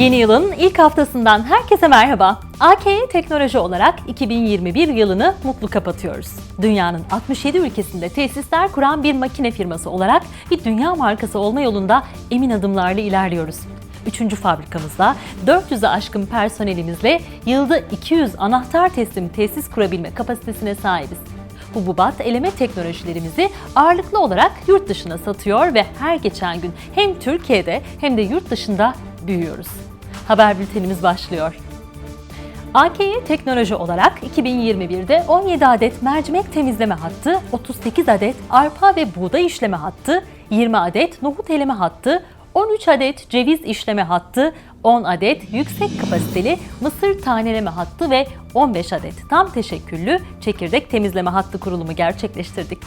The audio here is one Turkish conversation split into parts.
Yeni yılın ilk haftasından herkese merhaba. AKE Teknoloji olarak 2021 yılını mutlu kapatıyoruz. Dünyanın 67 ülkesinde tesisler kuran bir makine firması olarak bir dünya markası olma yolunda emin adımlarla ilerliyoruz. Üçüncü fabrikamızda 400'e aşkın personelimizle yılda 200 anahtar teslim tesis kurabilme kapasitesine sahibiz. Hububat eleme teknolojilerimizi ağırlıklı olarak yurt dışına satıyor ve her geçen gün hem Türkiye'de hem de yurt dışında büyüyoruz. Haber bültenimiz başlıyor. AKE teknoloji olarak 2021'de 17 adet mercimek temizleme hattı, 38 adet arpa ve buğday işleme hattı, 20 adet nohut eleme hattı, 13 adet ceviz işleme hattı, 10 adet yüksek kapasiteli mısır taneleme hattı ve 15 adet tam teşekküllü çekirdek temizleme hattı kurulumu gerçekleştirdik.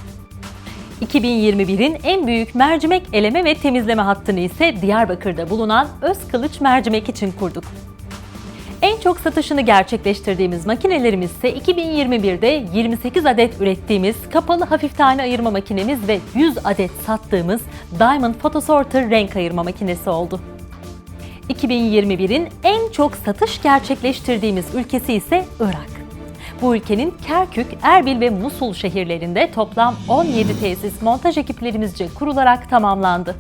2021'in en büyük mercimek eleme ve temizleme hattını ise Diyarbakır'da bulunan Özkılıç Mercimek için kurduk. En çok satışını gerçekleştirdiğimiz makinelerimiz ise 2021'de 28 adet ürettiğimiz kapalı hafif tane ayırma makinemiz ve 100 adet sattığımız Diamond Photosorter renk ayırma makinesi oldu. 2021'in en çok satış gerçekleştirdiğimiz ülkesi ise Irak. Bu ülkenin Kerkük, Erbil ve Musul şehirlerinde toplam 17 tesis montaj ekiplerimizce kurularak tamamlandı.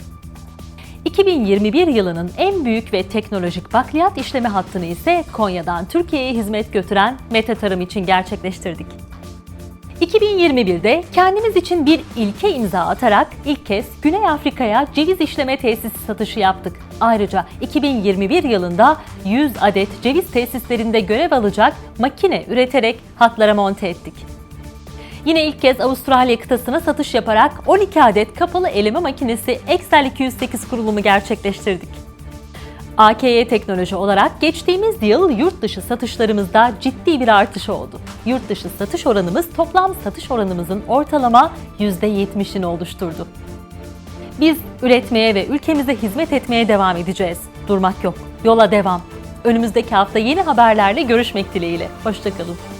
2021 yılının en büyük ve teknolojik bakliyat işleme hattını ise Konya'dan Türkiye'ye hizmet götüren Mete Tarım için gerçekleştirdik. 2021'de kendimiz için bir ilke imza atarak ilk kez Güney Afrika'ya ceviz işleme tesisi satışı yaptık. Ayrıca 2021 yılında 100 adet ceviz tesislerinde görev alacak makine üreterek hatlara monte ettik. Yine ilk kez Avustralya kıtasına satış yaparak 12 adet kapalı eleme makinesi Excel 208 kurulumu gerçekleştirdik. AKY Teknoloji olarak geçtiğimiz yıl yurt dışı satışlarımızda ciddi bir artış oldu. Yurt dışı satış oranımız toplam satış oranımızın ortalama %70'ini oluşturdu. Biz üretmeye ve ülkemize hizmet etmeye devam edeceğiz. Durmak yok. Yola devam. Önümüzdeki hafta yeni haberlerle görüşmek dileğiyle. Hoşçakalın.